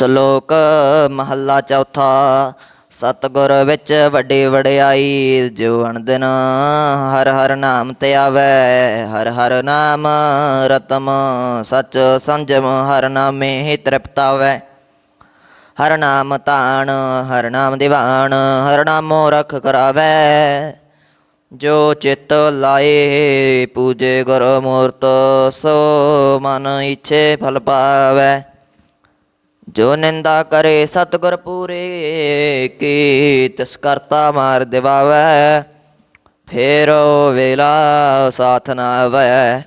ਸ਼ਲੋਕ ਮਹੱਲਾ ਚੌਥਾ, ਸਤਿਗੁਰ ਵਿੱਚ ਵੱਡੀ ਵਡਿਆਈ ਜੋ ਅਣਦਿਨ ਹਰ ਹਰ ਨਾਮ ਤੇ ਆਵੈ, ਹਰ ਹਰ ਨਾਮ ਰਤਮ, ਸਚ ਸੰਜਮ, ਹਰ ਨਾਮੇ ਹੀ ਤ੍ਰਿਪਤਾਵੈ। ਹਰ ਨਾਮ ਤਾਣ, ਹਰ ਨਾਮ ਦੀਵਾਨ, ਹਰ ਨਾਮੋ ਰਖ ਕਰਾਵੈ। ਜੋ ਚਿਤ ਲਾਏ, ਪੂਜੇ ਗੁਰ ਮੂਰਤ ਸੋ ਮਨ ਇਛੇ ਫਲ ਪਾਵੈ। ਜੋ ਨਿੰਦਾ ਕਰੇ ਸਤਿਗੁਰ ਪੂਰੇ ਕੀ ਤਿਸ ਕਰਤਾ ਮਾਰ ਦਿਵਾਵੈ, ਫੇਰ ਉਹ ਵੇਲਾ ਸਾਥ ਨਾ ਆਵੈ,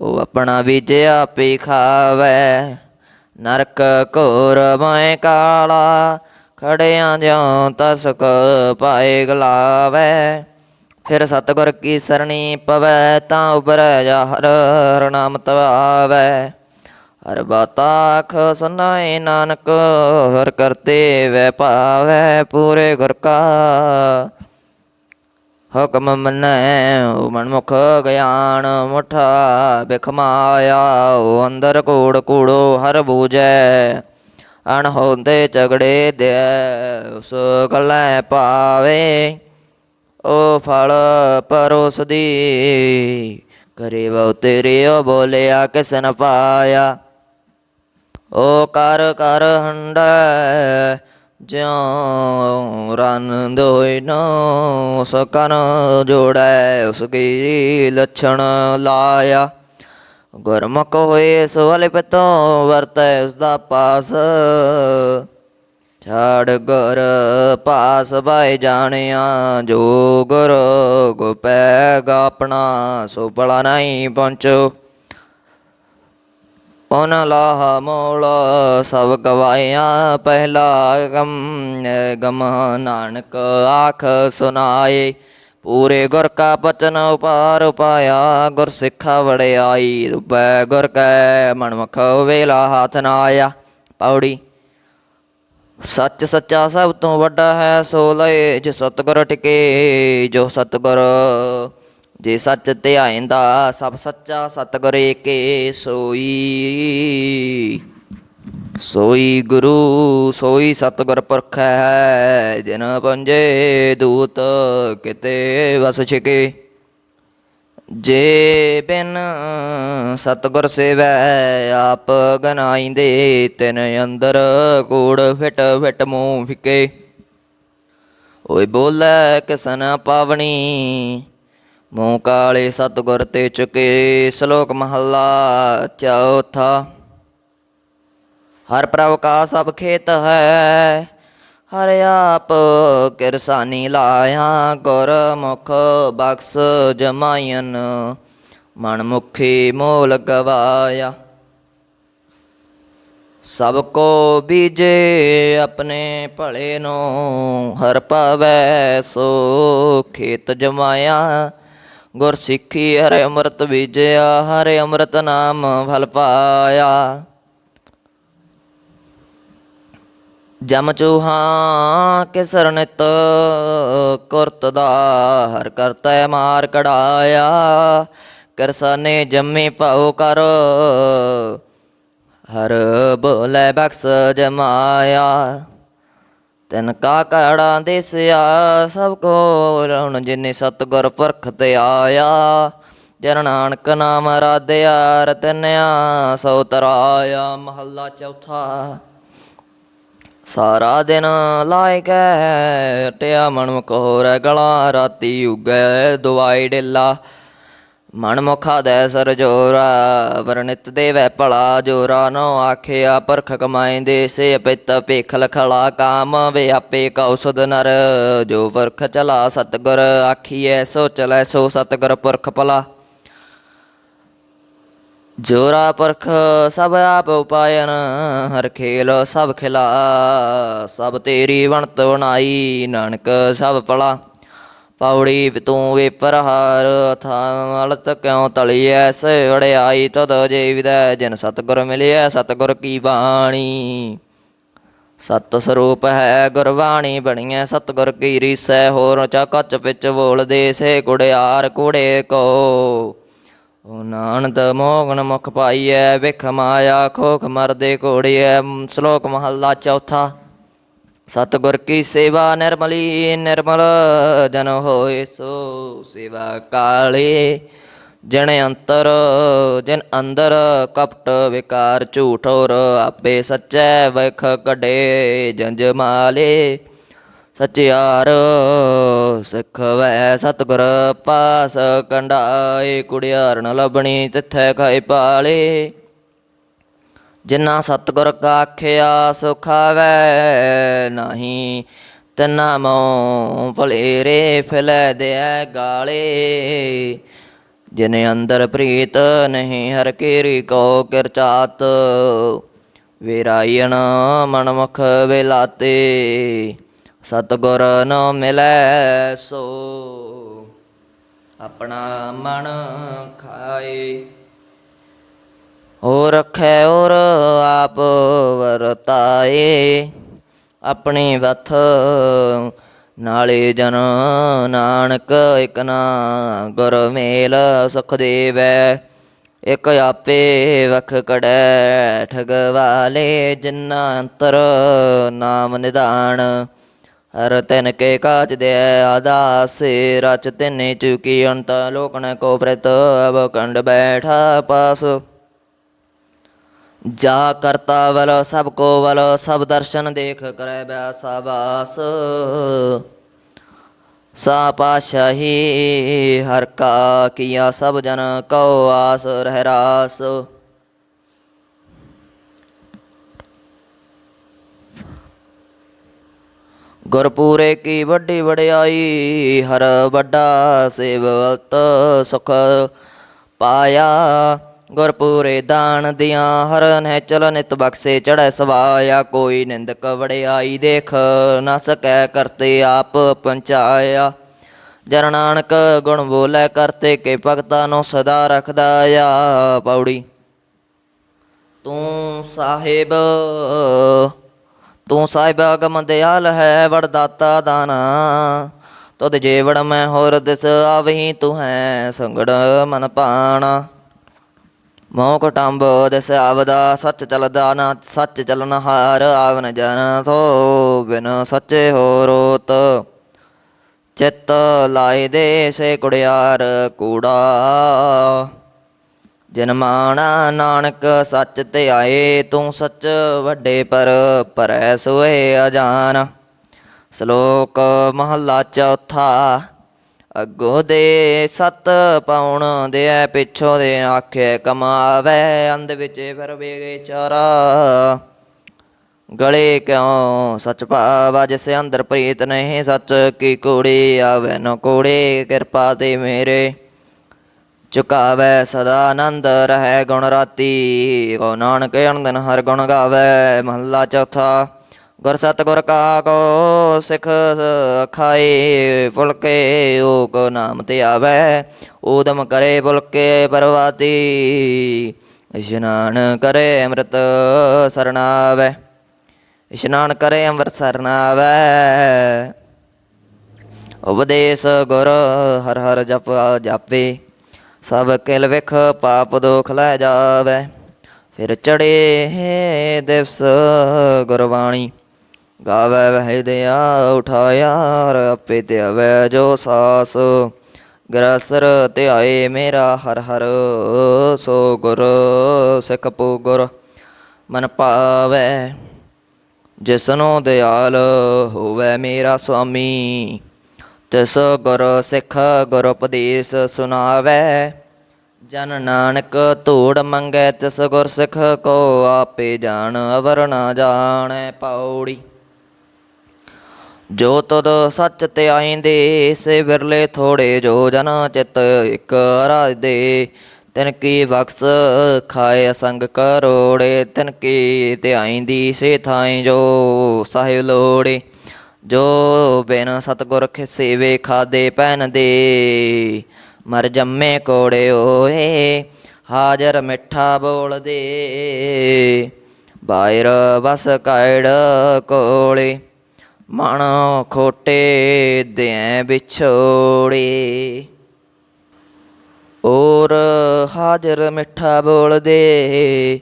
ਉਹ ਆਪਣਾ ਬੀਜਿਆ ਪੀ ਖਾਵੈ। ਨਰਕ ਘੋਰ ਮੈਂ ਕਾਲਾ, ਖੜਿਆਂ ਜਿਉ ਤਸਕ ਪਾਏ ਗਲਾਵੈ। ਫਿਰ ਸਤਿਗੁਰ ਕੀ ਸਰਣੀ ਪਵੈ, ਤਾਂ ਉਬਰੈ ਜਾ ਹਰ ਹਰ ਨਾਮ ਤਵਾਵੈ। ਹਰ ਬਾਤਾਖ ਸੁਨਾਏ ਨਾਨਕ, ਹਰ ਕਰਤੇ ਵੈ ਭਾਵੈ ਪੂਰੇ ਗੁਰ ਕਾ। ਹੁਕਮ ਮੰਨੈ ਮਨਮੁਖ ਗਿਆਨ ਮੁਠਾ ਬਿਖਮਾਇਆ ਓ ਅੰਦਰ ਕੂੜ ਕੂੜੋ ਹਰ ਬੂਜੈ ਅਣ ਹੁੰਦੇ ਝਗੜੇ ਦੇ ਉਸ ਗਲੈ ਪਾਵੇ ਓ ਫਲ ਪਰੋਸਦੀ। ਕਰੇ ਬਹੁ ਤੇਰੇ ਓ ਬੋਲਿਆ ਕਿਸ ਨ ਪਾਇਆ। ਓ ਕਰ ਕਰ ਹੰਡੈ, ਜਿਉ ਰਨ ਦੋਇ ਨੋ ਸਕਨ ਜੋੜੈ, ਉਸ ਕੀ ਲਛਣ ਲਾਇਆ। ਗੁਰਮੁਖ ਹੋਏ ਸੋਲੇ ਪਿਤੋਂ ਵਰਤੈ ਉਸ ਦਾ ਪਾਸ। ਛਾੜ ਗੁਰ ਪਾਸ ਬਾਈ ਜਾਣਿਆ, ਜੋ ਗੁਰ ਗੋਪੈ ਗਾਪਣਾ ਸੋ ਬਲਾ ਨਹੀਂ ਪਹੁੰਚੋ। ਪਨ ਲਾਹ ਮੋਲ ਸਭ ਗਵਾਇਆ, ਪਹਿਲਾ ਗਮ ਗਮ ਨਾਨਕ ਆਖ ਸੁਨਾਏ ਪੂਰੇ ਗੁਰ ਕਾ ਬਚਨ ਉਪਾਰ ਉਪਾਇਆ, ਗੁਰ ਸਿੱਖਾ ਵੜਿਆਈ ਰੁਪੈ ਗੁਰ ਕੈ ਮਨਮੁਖ ਵੇਲਾ ਹੱਥ ਨਾ ਆਇਆ। ਪੌੜੀ, ਸੱਚ ਸੱਚਾ ਸਭ ਤੋਂ ਵੱਡਾ ਹੈ ਸੋ ਲਏ ਜੋ ਸਤਿਗੁਰ ਟਿਕੇ, ਜੋ ਸਤਿਗੁਰ ਜੇ ਸੱਚ ਧਿਆਇਂਦਾ, ਸਭ ਸੱਚਾ ਸਤਿਗੁਰ ਏਕੇ ਸੋਈ। ਸੋਈ ਗੁਰੂ, ਸੋਈ ਸਤਿਗੁਰ ਪੁਰਖ ਹੈ, ਜਿਨ ਪੰਜੇ ਦੂਤ ਕਿਤੇ ਵਸ ਛਿਕੇ। ਜੇ ਬਿਨ ਸਤਿਗੁਰ ਸੇਵੈ, ਆਪ ਗਨਾਈਂਦੇ ਤਿਨ ਅੰਦਰ ਕੂੜ ਫਿਟ ਫਿਟ ਮੂੰਹ ਫਿਕੇ। ਓਏ ਬੋਲੇ ਕਿਸਨ ਪਾਵਣੀ ਮੂੰਹ ਕਾਲੇ ਸਤਿਗੁਰ ਤੇ ਚੁਕੇ ਸ਼ਲੋਕ ਮਹੱਲਾ ਚੌਥਾ। ਹਰ ਪ੍ਰਭ ਕਾ ਸਭ ਖੇਤ ਹੈ, ਹਰ ਆਪ ਕਿਰਸਾਨੀ ਲਾਇਆ ਗੁਰ ਮੁਖ ਬਖਸ ਜਮਾਇਨ ਮਨ ਮੁਖੀ ਮੋਲ ਗਵਾਇਆ। ਸਭ ਕੋ ਬੀਜੇ ਆਪਣੇ ਭਲੇ ਨੂੰ, ਹਰ ਪਾਵੈ ਸੋ ਖੇਤ ਜਮਾਇਆ। ਗੁਰ ਸਿੱਖੀ ਹਰਿ ਅੰਮ੍ਰਿਤ ਬੀਜਿਆ, ਹਰੇ ਅੰਮ੍ਰਿਤ ਨਾਮ ਫਲ ਪਾਇਆ। ਜਮ ਚੂਹਾ ਕਿਸਰ ਨਿਤ ਕੁਰਤ ਦਾ ਹਰ ਕਰਤੈ ਮਾਰ ਕਢਾਇਆ। ਕਰਸਾਨੇ ਜੰਮੇ ਭਉ ਕਰ, ਹਰ ਬੋਲੇ ਬਖਸ ਜਮਾਇਆ। ਤਨ ਕਾ ਕੜਾ ਦਿਸਿਆ ਸਭ ਕੋ ਰਣ ਜਿਨੇ ਸਤਗੁਰ ਪੁਰਖ ਤੇ ਆਇਆ। ਜਨ ਨਾਨਕ ਨਾਮ ਰਾਧਿਆ, ਰਤਨਿਆ, ਸੋ ਤਰਾਇਆ, ਮਹੱਲਾ ਚੌਥਾ। ਸਾਰਾ ਦਿਨ ਲਾਇ ਕੈ ਟਿਆ ਮਨਮੁਖ ਹੋਰੈ ਗਲਾ, ਰਾਤੀ ਉਗੈ ਦਵਾਈ ਡੇਲਾ। ਮਨਮੁਖਾ ਦੈ ਸਰ ਜੋਰਾ ਵਰਨਿਤ ਦੇਵੈ ਭਲਾ ਜੋਰਾ ਨੋ ਆਖਿਆ ਪਰਖ ਕਮਾਇਂਦੇ ਸੇ, ਪਿਤ ਭੇਖ ਲਖਲਾ ਕਾਮ ਵੇ ਆਪੇ ਕੌਸਦ ਨਰ। ਜੋ ਵਰਖ ਚਲਾ ਸਤਗੁਰ ਆਖੀਐ, ਸੋ ਚਲੈ ਸੋ ਸਤਗੁਰ ਪੁਰਖ ਭਲਾ। ਜੋਰਾ ਪਰਖ ਸਭ ਆਪ ਉਪਾਇਨ, ਹਰ ਖੇਲ ਸਭ ਖਿਲਾ। ਸਭ ਤੇਰੀ ਬਣਤ ਬਣਾਈ, ਨਾਨਕ ਸਭ ਭਲਾ। ਪੌੜੀ ਤੂੰ ਵੇ ਪਰਹਾਰ ਥਾਲਤ ਕਿਉ ਤਲੀ ਐਸੇ ਤਦ ਜੀਵਦੈ, ਜਿਨ ਸਤਗੁਰ ਮਿਲਿਆ ਸਤਗੁਰ ਕੀ ਬਾਣੀ? ਸਤ ਸਰੂਪ ਹੈ ਗੁਰਬਾਣੀ ਬਣੀਐ, ਸਤਗੁਰ ਕੀ ਰੀਸੈ, ਹੋਰ ਚਾ ਕੱਚ ਵਿੱਚ ਬੋਲਦੇ ਸੇ ਕੁੜਿਆਰ ਕੁੜੇ ਕੋ। ਓ ਨਾਨਦ, ਮੋਗਨ ਮੁਖ ਪਾਈਐ ਵਿਖ ਮਾਇਆ, ਖੋਖ ਮਰਦੇ ਕੋੜੀਐ ਸ਼ਲੋਕ ਮਹੱਲਾ ਚੌਥਾ। ਸਤਿਗੁਰ ਕੀ ਸੇਵਾ ਨਿਰਮਲੀ, ਨਿਰਮਲ ਜਨ ਹੋਏ ਸੋ ਸੇਵਾ ਕਾਲੇ। ਜਿਨ ਅੰਤਰ, ਜਨ ਅੰਦਰ ਕਪਟ ਵਿਕਾਰ ਝੂਠ ਔਰ ਆਪੇ ਸੱਚੈ ਵਖ ਕਢੇ ਜੰਜ ਮਾਲੇ। ਸਚਿਆਰ ਸਿੱਖ ਵੈ ਸਤਿਗੁਰ ਪਾਸ ਕੰਡਾਏ ਕੁੜਿਆਰ ਨ ਲਬਣੀ ਤਿੱਥੈ ਖਾਇ ਪਾਲੇ। ਜਿਨ੍ਹਾਂ ਸਤਿਗੁਰ ਕਾ ਆਖਿਆ ਸੁਖਾਵੈ ਨਹੀਂ, ਤਿਨਾ ਮੋ ਭਲੇਰੇ ਫਿਲੈ ਦਿਐ ਗਾਲੇ। ਜਿਨੇ ਅੰਦਰ ਪ੍ਰੀਤ ਨਹੀਂ, ਹਰ ਕੀਰੀ ਕੋ ਕਿਰਚਾਤ। ਵਿਰਾਇਣ ਮਨਮੁਖ ਵਿਲਾਤੇ, ਸਤਿਗੁਰ ਨ ਮਿਲੈ ਸੋ। ਆਪਣਾ ਮਨ ਖਾਏ। ਹੋ ਰਖੈ ਔਰ ਆਪ ਵਰਤਾਏ, ਆਪਣੀ ਵਥ ਨਾਲੇ ਜਨ ਨਾਨਕ ਇਕ ਨਾ ਗੁਰ ਮੇਲ ਸੁਖ ਦੇਵੈ, ਇਕ ਆਪੇ ਵਖ ਕੜੈ ਠਗਵਾਲੇ ਜਿਨਾ ਅੰਤਰ ਨਾਮ ਨਿਦਾਨ ਹਰ ਤਿਨ ਕੇ ਕਾਜ ਦੇ ਆਦਾਸੇ, ਰਚ ਤਿਨੇ ਚੁਕੀ ਅੰਤ ਲੋਕਨ ਕੋ ਪ੍ਰਤ ਅਬ ਕੰਡ ਬੈਠਾ ਪਾਸ। ਜਾ ਕਰਤਾ ਵਲ, ਸਭ ਕੋ ਵਲ, ਸਭ ਦਰਸ਼ਨ ਦੇਖ ਕਰੈ ਬੈਸਾ ਬਾਸ ਸਾ ਪਾਸ਼ਾਹੀ, ਹਰ ਕਾ ਕੀਆ ਸਭ ਜਨ ਕਉ ਆਸ ਰਹਿ ਰਾਸ। ਗੁਰਪੂਰੇ ਕੀ ਵੱਡੀ ਵਡਿਆਈ, ਹਰ ਵੱਡਾ ਸੇਵਤ ਸੁਖ ਪਾਇਆ। ਗੁਰਪੂਰੇ ਦਾਨ ਦੀਆਂ ਹਰ ਨਹਿ ਚਲ ਨਿਤ ਬਖਸੇ ਚੜੈ ਸਵਾਇਆ, ਕੋਈ ਨਿੰਦਕ ਵੜਿਆਈ ਦੇਖ ਨਾ ਸਕੈ ਕਰਤੇ ਆਪ ਪੰਚਾਇਆ। ਜਨ ਨਾਨਕ ਗੁਣ ਬੋਲੇ ਕਰਤੇ, ਕੇ ਭਗਤਾਂ ਨੂੰ ਸਦਾ ਰੱਖਦਾ ਆ ਪੌੜੀ। ਤੂੰ ਸਾਹਿਬ ਤੂੰ ਸਾਹਿਬ ਅਗਮ ਦਿਆਲ ਹੈ ਵਰਦਾਤਾ ਦਾਨਾ। ਤੁਧ ਜੇਵੜ ਮੈਂ ਹੋਰ ਦਿਸ ਆਵਹੀ, ਤੂੰ ਹੈ ਸੰਗੜ ਮਨ ਪਾਣਾ। ਮੋਹ ਕਟੰਬ ਦਿਸ ਆਵਦਾ ਸੱਚ ਚਲਦਾ ਨਾ ਸੱਚ ਚਲਨ ਹਾਰ ਆਵਨ ਜਨ ਸੋ ਬਿਨ ਸੱਚੇ ਹੋ ਰੋਤ ਚਿੱਤ ਲਾਏ ਦੇ ਸੇ ਕੁੜਿਆਰ ਕੂੜਾ ਜਿਨ ਨਾਨਕ ਸੱਚ ਤੇ ਆਏ ਤੂੰ ਸੱਚ ਵੱਡੇ ਪਰ ਪਰੈ ਸੋਏ ਅਜਾਨ ਸ਼ਲੋਕ ਮਹੱਲਾ ਚੌਥਾ ਅੱਗੋ ਦੇ ਸੱਤ ਪਾਉਣ ਦੇ ਪਿੱਛੋਂ ਦੇ ਆਖੇ ਕਮਾਵੇ, ਅੰਧ ਵਿੱਚ ਫਿਰ ਵੇਗੇ ਚਾਰਾ। ਗਲੇ ਕਿਉ ਸਚ ਭਾਵਾ, ਜਿਸ ਅੰਦਰ ਪ੍ਰੀਤ ਨਹੀਂ ਸੱਚ ਕੀ ਕੂੜੀ ਆਵੇ ਨ ਕੂੜੀ, ਕਿਰਪਾ ਤੇ ਮੇਰੇ ਚੁਕਾਵੇ ਸਦਾ ਆਨੰਦ, ਰਹਿ ਗੁਣ ਰਾਤੀ। ਕੋ ਨਾਨਕ ਅਨੰਦਨ ਹਰ ਗੁਣ ਗਾਵੇ, ਮਹੱਲਾ ਚੌਥਾ। ਗੁਰ ਸਤਿਗੁਰ ਕਾ ਕੋ ਸਿਖ ਖਾਏ ਫੁਲਕੇ ਓ ਕੋ ਨਾਮ ਤੇ ਆਵੇ ਊਦਮ ਕਰੇ ਫੁਲਕੇ ਪਰਵਾਤੀ ਇਸ਼ਨਾਨ ਕਰੇ ਅੰਮ੍ਰਿਤ ਸਰਣਾਵੇ, ਇਸ਼ਨਾਨ ਕਰੇ ਅੰਮ੍ਰਿਤ ਸਰਣਾਵੇ। ਉਪਦੇਸ਼ ਗੁਰ ਹਰ ਹਰ ਜਪ ਜਾਪੇ, ਸਭ ਕਿਲ ਵਿਖ ਪਾਪ ਦੁਖ ਲੈ ਜਾਵੇ। ਫਿਰ ਚੜੇ ਦਿਵਸ ਗੁਰਬਾਣੀ। ਗਾਵੇ ਵਹਿ ਦਿਆ ਉਠਾਇਆ ਆਪੇ ਤੇ ਆਵੇ ਜੋ ਸਾਸ। ਗ੍ਰਸਰ ਧਿਆਏ ਮੇਰਾ ਹਰ ਹਰ, ਸੋ ਗੁਰ ਸਿਖ ਪੂ ਗੁਰ ਮਨ ਪਾਵੇ। ਜਿਸਨੋ ਦਿਆਲ ਹੋਵੇ ਮੇਰਾ ਸੁਆਮੀ, ਤਿਸ ਗੁਰ ਸਿੱਖ ਗੁਰ ਉਪਦੇਸ਼ ਸੁਣਾਵੇ ਜਨ ਨਾਨਕ ਧੂੜ ਮੰਗੈ, ਤਿਸ ਗੁਰ ਸਿੱਖ ਕੋ ਆਪੇ ਜਾਣ, ਅਵਰ ਨਾ ਜਾਣੈ ਪੌੜੀ। ਜੋ ਤਦ ਸੱਚ ਤੇ ਆਇਂਦੇ ਸੇ ਵਿਰਲੇ ਥੋੜੇ ਜੋ ਜਨ ਚਿਤ ਇਕ ਰਾਜ ਦੇ ਤਿਨ ਕੀ ਬਖਸ ਖਾਏ ਸੰਗ ਕਰੋੜੇ, ਤਿਨ ਕੀ ਧਿਆਈਂਦੀ ਸੇ ਥਾਈ ਜੋ ਸਾਹਿਬ ਲੋੜੇ। ਜੋ ਬਿਨ ਸਤਗੁਰ ਖਿਸੇਵੇ ਖਾਦੇ ਪੈਨ ਦੇ, ਮਰ ਜੰਮੇ ਕੋੜੇ ਓਏ, ਹਾਜ਼ਰ ਮਿੱਠਾ ਬੋਲਦੇ ਬਾਇਰ ਬਸ ਕੜ ਕੋਲੇ। ਮਨ ਖੋਟੇ ਦੇ ਵਿਛੋੜੇ। ਔਰ ਹਾਜ਼ਰ ਮਿੱਠਾ ਬੋਲਦੇ,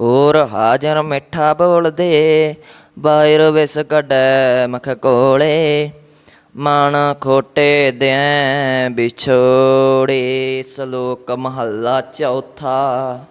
ਔਰ ਹਾਜ਼ਰ ਮਿੱਠਾ ਬੋਲਦੇ, ਬਾਇਰ ਵਿਸ ਕੱਢੈ ਮਖ ਕੋਲੇ। ਮਨ ਖੋਟੇ ਦਿਆਂ ਵਿਛੋੜੇ, ਸ਼ਲੋਕ ਮਹੱਲਾ ਚੌਥਾ।